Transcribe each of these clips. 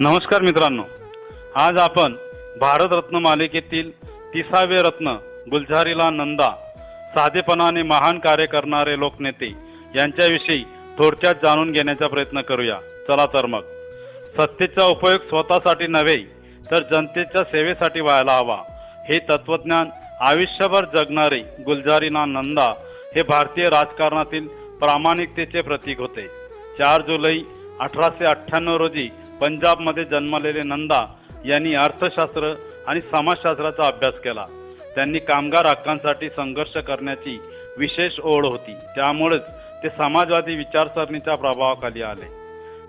नमस्कार मित्रांनो. आज आपण भारतरत्न मालिकेतील तिसावे रत्न गुलझारीला नंदा साधेपणाने महान कार्य करणारे लोकनेते यांच्याविषयी थोडक्यात जाणून घेण्याचा प्रयत्न करूया. चला तर मग. सत्तेचा उपयोग स्वतःसाठी नव्हे तर जनतेच्या सेवेसाठी व्हायला हवा. हे तत्वज्ञान आयुष्यभर जगणारे गुलजारीना नंदा हे भारतीय राजकारणातील प्रामाणिकतेचे प्रतीक होते. चार जुलै अठराशे अठ्ठ्याण्णव रोजी पंजाबमध्ये जन्मलेले नंदा यांनी अर्थशास्त्र आणि समाजशास्त्राचा अभ्यास केला. त्यांनी कामगार हक्कांसाठी संघर्ष करण्याची विशेष ओढ होती. त्यामुळेच ते समाजवादी विचारसरणीच्या प्रभावाखाली आले.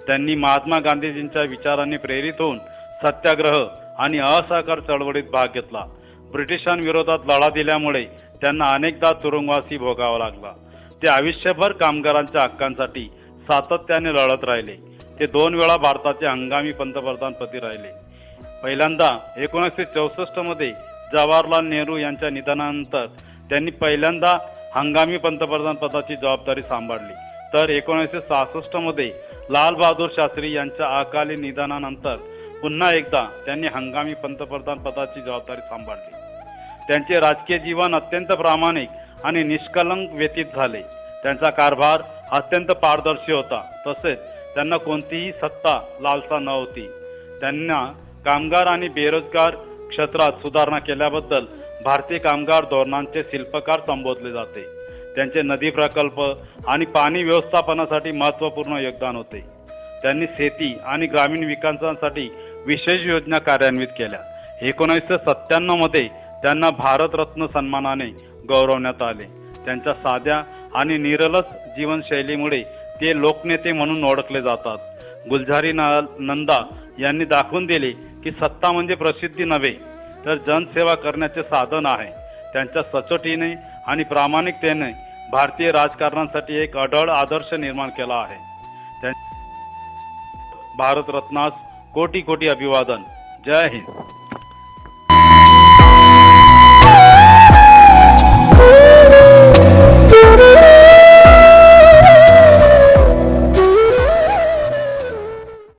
त्यांनी महात्मा गांधीजींच्या विचारांनी प्रेरित होऊन सत्याग्रह आणि असहकार चळवळीत भाग घेतला. ब्रिटिशांविरोधात लढा दिल्यामुळे त्यांना अनेकदा तुरुंगवासी भोगावा लागला. ते आयुष्यभर कामगारांच्या हक्कांसाठी सातत्याने लढत राहिले. ते दोन वेळा भारताचे हंगामी पंतप्रधानपदी राहिले. पहिल्यांदा एकोणीसशे चौसष्टमध्ये जवाहरलाल नेहरू यांच्या निधनानंतर त्यांनी पहिल्यांदा हंगामी पंतप्रधान पदाची जबाबदारी सांभाळली. तर एकोणीसशे सहासष्टमध्ये शास्त्री यांच्या अकाली निधनानंतर पुन्हा एकदा त्यांनी हंगामी पंतप्रधान पदाची जबाबदारी सांभाळली. त्यांचे राजकीय जीवन अत्यंत प्रामाणिक आणि निष्कलंक व्यतीत झाले. त्यांचा कारभार अत्यंत पारदर्शी होता. तसेच त्यांना कोणतीही सत्ता लालसा नव्हती त्यांना कामगार आणि बेरोजगार क्षेत्रात सुधारणा केल्याबद्दल भारतीय कामगार धोरणांचे शिल्पकार संबोधले जाते. त्यांचे नदी प्रकल्प आणि पाणी व्यवस्थापनासाठी महत्त्वपूर्ण योगदान होते. त्यांनी शेती आणि ग्रामीण विकासासाठी विशेष योजना कार्यान्वित केल्या. एकोणीसशे सत्त्याण्णवमध्ये त्यांना भारतरत्न सन्मानाने गौरवण्यात आले. त्यांच्या साध्या आणि निरलस जीवनशैलीमुळे ते लोकनेते म्हणून ओळखले जातात. गुलझारी नंदा यांनी दाखवून दिले की सत्ता म्हणजे प्रसिद्धी नव्हे तर जनसेवा करण्याचे साधन आहे. त्यांच्या सचोटीने आणि प्रामाणिकतेने भारतीय राजकारणासाठी एक अढळ आदर्श निर्माण केला आहे. भारतरत्नास कोटी कोटी अभिवादन. जय हिंद.